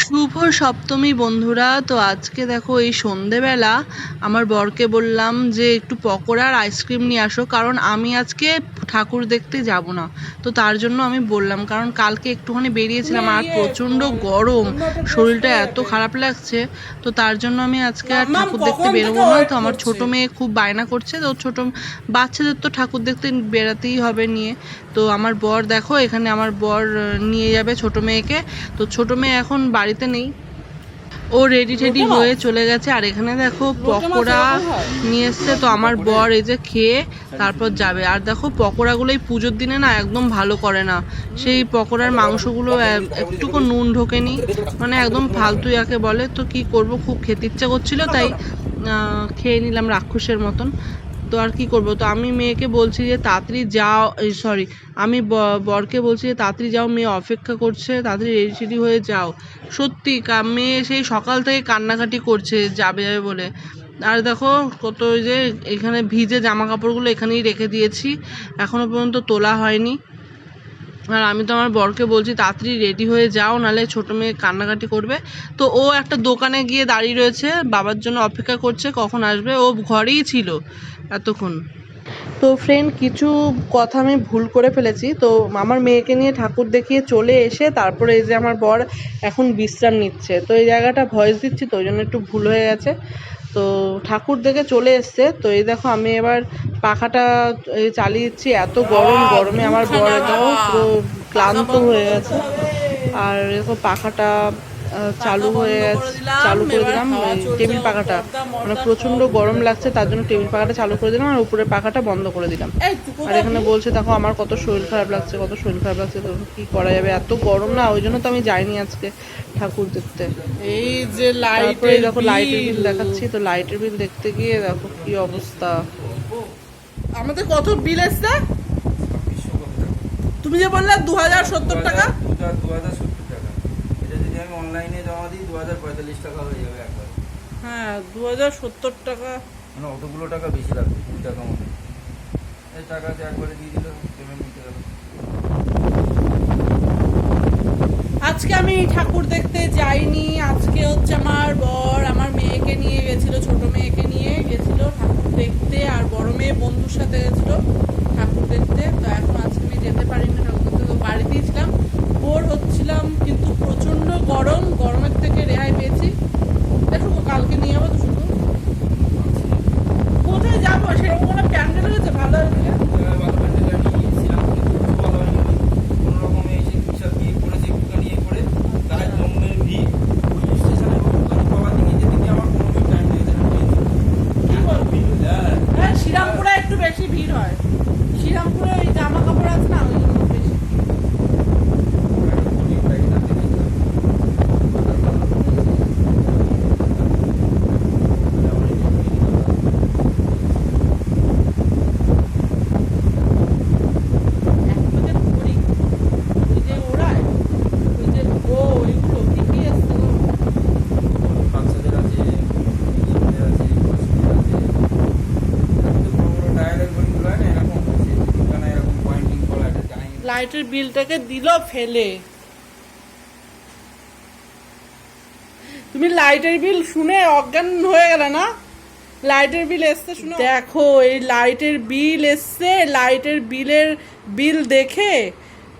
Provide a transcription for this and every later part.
শুভ সপ্তমী বন্ধুরা তো আজকে দেখো এই সন্ধেবেলা আমার বরকে বললাম যে একটু পকোড়া আর আইসক্রিম নিয়ে আসো কারণ আমি আজকে ঠাকুর দেখতে যাব না। তো তার জন্য আমি বললাম কারণ কালকে একটুখানি বেরিয়েছিলাম আর প্রচণ্ড গরম শরীরটা এত খারাপ লাগছে তো তার জন্য আমি আজকে আর ঠাকুর দেখতে বেরোবো না তো আমার ছোট মেয়ে খুব বায়না করছে তো ছোট বাচ্চাদের তো ঠাকুর দেখতে বেরাতেই হবে নিয়ে। তো আমার বর দেখো এখানে আমার বর নিয়ে যাবে ছোট মেয়েকে তো ছোট মেয়ে এখন বাড়িতে নেই। ও রেডি টেডি হয়ে চলে গেছে। আর এখানে দেখো পকোড়া নিয়ে এসছে। তো আমার বর এই যে খেয়ে তারপর যাবে। আর দেখো পকোড়াগুলো এই পুজোর দিনে না একদম ভালো করে না। সেই পকোড়ার মাংসগুলো একটুকু নুন ঢোকেনি। মানে একদম ফালতু যাকে বলে। তো কি করব? খুব খেতে ইচ্ছা করছিল তাই খেয়ে নিলাম রাক্ষসের মতন। তো আর কি করব? তো আমি মেয়েকে বলছি যে, তাড়াতাড়ি যাও। সরি আমি বরকে বলছি যে, তাড়াতাড়ি যাও, মেয়ে অপেক্ষা করছে। তাড়াতাড়ি রেডি হয়ে যাও। সত্যি মেয়ে সেই সকাল থেকে কান্নাকাটি করছে, যাবে যাবে বলে। আর দেখো, কত যে এখানে ভিজে জামা কাপড়গুলো এখানেই রেখে দিয়েছি। এখনও পর্যন্ত তোলা হয়নি। আর আমি তো আমার বরকে বলছি, তাড়াতাড়ি রেডি হয়ে যাও, নাহলে ছোটো মেয়ে কান্নাকাটি করবে। তো ও একটা দোকানে গিয়ে দাঁড়িয়ে রয়েছে, বাবার জন্য অপেক্ষা করছে, কখন আসবে? ও ঘরেই ছিল এতক্ষণ। তো ফ্রেন্ড কিছু কথা আমি ভুল করে ফেলেছি। তো আমার মেয়েকে নিয়ে ঠাকুর দেখিয়ে চলে এসে, তারপরে এই যে আমার বর এখন বিশ্রাম নিচ্ছে। তো এই জায়গাটা ভয়েস দিচ্ছি, তো ওই জন্য একটু ভুল হয়ে গেছে। তো ঠাকুর দেখে চলে এসছে। তো এই দেখো, আমি এবার পাখাটা চালিয়েছি, এত গরম, গরমে আমার বড় ক্লান্ত হয়ে গেছে। আর এরকম পাখাটা চালু হয়ে গেছে চালু করে দিলাম টেবিল পাখাটা। মানে প্রচণ্ড গরম লাগছে তার জন্য টেবিল পাখাটা চালু করে দিলাম আর উপরে পাখাটা বন্ধ করে দিলাম। আর এখানে বলছে দেখো আমার কত শরীর খারাপ লাগছে কত শরীর খারাপ লাগছে তো কি করা যাবে? এত গরম না ওই জন্য তো আমি যাইনি আজকে ঠাকুর দেখতে। এই যে তারপরে লাইট দেখো লাইটের বিল দেখাচ্ছি তো লাইটের বিল দেখতে গিয়ে দেখো কি অবস্থা। আমাদের কত বিল এসছে? তুমি যে বললে দু হাজার সত্তর টাকা? দু হাজার সত্তর টাকা এটা যদি আমি অনলাইনে জমা দিই দু হাজার পঁয়তাল্লিশ টাকা হয়ে যাবে একবার। হ্যাঁ দু হাজার সত্তর টাকা। মানে অতগুলো টাকা বেশি লাগবে কুড়ি টাকা মতো। এই টাকাতে একবারে দিয়ে দিলে পেমেন্ট নিতে গেল আজকে আমি ঠাকুর দেখতে যাইনি আজকে হচ্ছে আমার বর আমার মেয়েকে নিয়ে গেছিল ছোট মেয়েকে নিয়ে গেছিল ঠাকুর দেখতে আর বড় মেয়ে বন্ধুর সাথে গেছিল ঠাকুর দেখতে তো এখন আজকে আমি যেতে পারিনি ঠাকুর দেখতে তো বাড়িতেই ছিলাম বোর হচ্ছিলাম কিন্তু প্রচণ্ড গরম গরমের থেকে রেহাই পেয়েছি দেখো কালকে নিয়ে যাব তো শুধু কোথায় যাব সেরকম কোনো প্যান্ডেল হয়েছে ভালো হয়েছে হ্যাঁ শ্রীরামপুরে একটু বেশি ভিড় হয় শ্রীরামপুরে ওই জামা কাপড় আছে না ওই জন্য বেশি এখন যে ঘড়ি ওই যে ওড়ায় ওই যে ও ওইগুলো কি কি এসছে গো? লাইটের বিলটাকে দিল ফেলে। তুমি লাইটের বিল শুনে অজ্ঞান হয়ে গেলে না? লাইটের বিল এসছে শুনে দেখো এই লাইটের বিল এসছে লাইটের বিলের বিল দেখে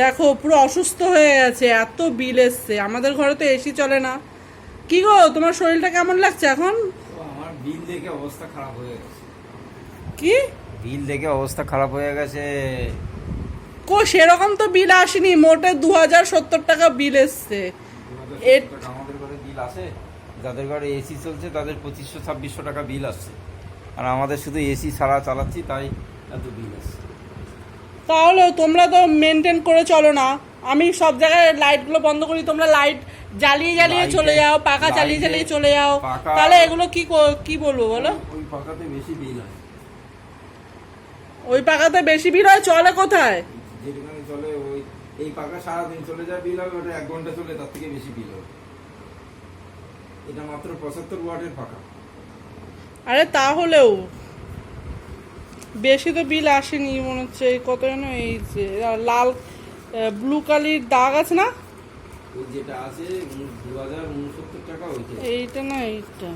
দেখো পুরো অসুস্থ হয়ে গেছে এত বিল এসছে। আমাদের ঘরে তো এসি চলে না। কি গো তোমার শরীরটা কেমন লাগছে এখন? আমার বিল দেখে অবস্থা খারাপ হয়ে গেছে। কি? বিল দেখে অবস্থা খারাপ হয়ে গেছে। কো সেরকম তো বিল আসেনি মোটে দু হাজার সত্তর টাকা বিল এসছে। আমাদের ঘরে বিল আসে যাদের ঘরে এসি চলছে তাদের পঁচিশশো ছাব্বিশশো টাকা বিল আসছে। আর আমাদের শুধু এসি ছাড়া চালাচ্ছি তাই এত বিল আসছে। তাহলে তোমরা তো মেনটেন করে চলো না। আমি সব জায়গায় লাইটগুলো বন্ধ করি তোমরা লাইট জ্বালিয়ে জ্বালিয়ে চলে যাও পাখা চালিয়ে লাইটে- চালিয়ে চলে যাও। তাহলে এগুলো কি কো- বলব বলো? ওই পাকাতে বেশি বিল হয়। ওই পাখাতে বেশি ভিড় হয় চলে কোথায়? যেখানে চলে ওই এই পাকা সারাদিন চলে যায় বিল হবে ওটা এক ঘণ্টা চলে তার থেকে বেশি বিল হবে। এটা মাত্র পঁচাত্তর ওয়াটের পাকা। আরে তাহলেও বেশি তো বিল আসেনি মনে হচ্ছে কত যেন এই যে লাল ব্লু কালির দাগ আছে না? ওই যেটা আছে দু হাজার উনসত্তর টাকা ওইটা এইটা না এইটা।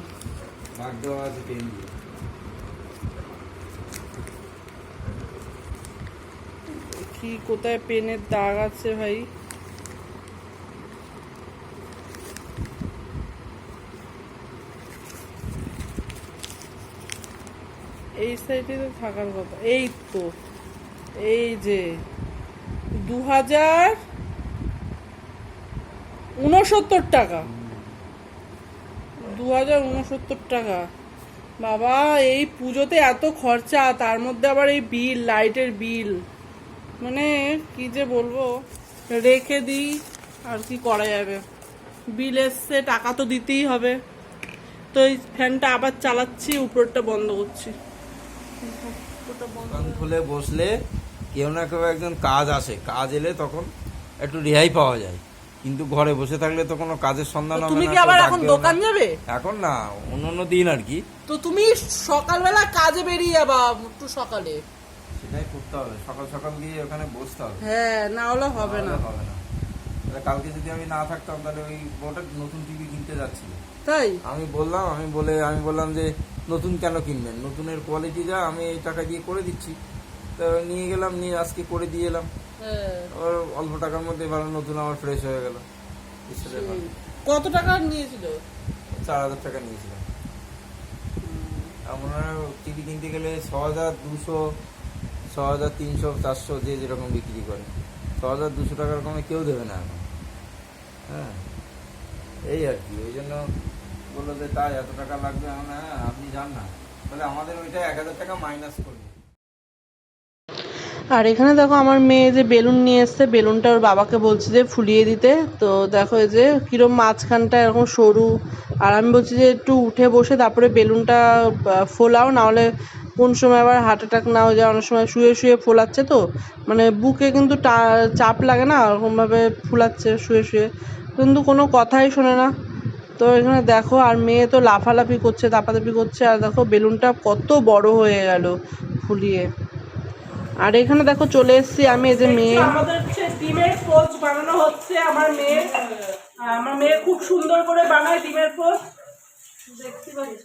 ভাগ দেওয়া আছে পেন দিয়ে। কি কোথায় পেনের দাগ আছে ভাই? এই সাইডে তো থাকার কথা। এই তো, এই যে দু হাজার উনসত্তর টাকা। দু হাজার উনসত্তর টাকা। বাবা, এই পুজোতে এত খরচা, তার মধ্যে আবার এই বিল লাইটের বিল মানে কি যে বলব রেখে দিই আর কি করা যাবে। বিল এসছে টাকা তো দিতেই হবে। তো এই ফ্যানটা আবার চালাচ্ছি উপরটা বন্ধ করছি। দোকান খুলে বসলে কেউ না কেউ একজন কাজ আসে। কাজ এলে তখন একটু রেহাই পাওয়া যায়। কিন্তু ঘরে বসে থাকলে তো কোনো কাজের সন্ধান হবে তুমি কি আবার এখন দোকান যাবে? এখন না অন্য অন্য দিন আর কি। তো তুমি সকালবেলা কাজে বেরিয়ে যাবা একটু সকালে। সেটাই করতে হবে। সকাল সকাল গিয়ে ওখানে বসতে হবে। হ্যাঁ না হলে হবে না হবে না। কালকে যদি আমি না থাকতাম তাহলে ওই ওটা নতুন টিভি কিনতে যাচ্ছিল। তাই? আমি বললাম আমি বলে আমি বললাম যে নতুন কেন কিনবেন? নতুনের কোয়ালিটি যা আমি এই টাকা দিয়ে করে দিচ্ছি। তো নিয়ে গেলাম নিয়ে আজকে করে দিয়ে এলাম। হ্যাঁ। আবার অল্প টাকার মধ্যে ভালো নতুন আমার ফ্রেশ হয়ে গেল। কত টাকা নিয়েছিল? চার হাজার টাকা নিয়েছিলাম। আমরা টিভি কিনতে গেলে ছ হাজার দুশো ছ হাজার তিনশো, চারশো যে যেরকম বিক্রি করে। ছ হাজার দুশো টাকার কমে কেউ দেবে না হ্যাঁ এই আর কি, ওই জন্য বলল যে তাই এত টাকা লাগবে? হ্যাঁ আপনি যান না। তাহলে আমাদের ওইটা এক হাজার টাকা মাইনাস করবে। আর এখানে দেখো আমার মেয়ে যে বেলুন নিয়ে এসছে, বেলুনটা ওর বাবাকে বলছে যে ফুলিয়ে দিতে। তো দেখো এই যে কিরম মাঝখানটা এরকম সরু। আর আমি বলছি যে, একটু উঠে বসে তারপরে বেলুনটা ফোলাও, নাহলে কোন সময় আবার হার্ট অ্যাটাক না হয়ে যায় অনেক সময় শুয়ে শুয়ে ফোলাচ্ছে তো। মানে বুকে কিন্তু চাপ লাগে না ওরকমভাবে ফুলাচ্ছে শুয়ে শুয়ে। কিন্তু কোনো কথাই শোনে না। তো এখানে দেখো আর মেয়ে তো লাফালাফি করছে দাপাদাপি করছে আর দেখো বেলুনটা কত বড় হয়ে গেল ফুলিয়ে। আর এখানে দেখো চলে এসেছি আমি এই যে মেয়ে। আমাদের হচ্ছে ডিমের পোস্ট বানানো হচ্ছে আমার মেয়ে। আমার মেয়ে খুব সুন্দর করে বানায় ডিমের পোস্ট দেখতে পাচ্ছ?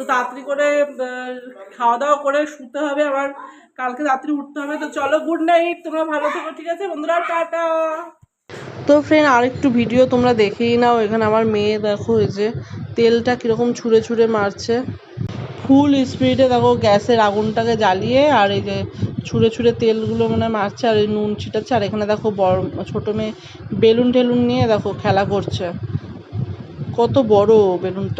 তো তাড়াতাড়ি করে খাওয়া দাওয়া করে শুতে হবে আবার কালকে রাত্রি উঠতে হবে। তো চলো গুড নাইট তোমরা ভালো থেকো, ঠিক আছে? বন্ধুরা, টাটা। তো ফ্রেন্ড আরেকটু ভিডিও তোমরা দেখেই নাও, এখানে আমার মেয়ে দেখো, এই যে তেলটা কীরকম ছুঁড়ে ছুঁড়ে মারছে। ফুল স্পিডে দেখো, গ্যাসের আগুনটাকে জ্বালিয়ে আর এই যে ছুঁড়ে ছুঁড়ে তেলগুলো মানে মারছে আর এই নুন ছিটাচ্ছে। আর এখানে দেখো, বড় ছোটো মেয়ে বেলুন টেলুন নিয়ে দেখো, খেলা করছে। কত বড় বেলুনটা।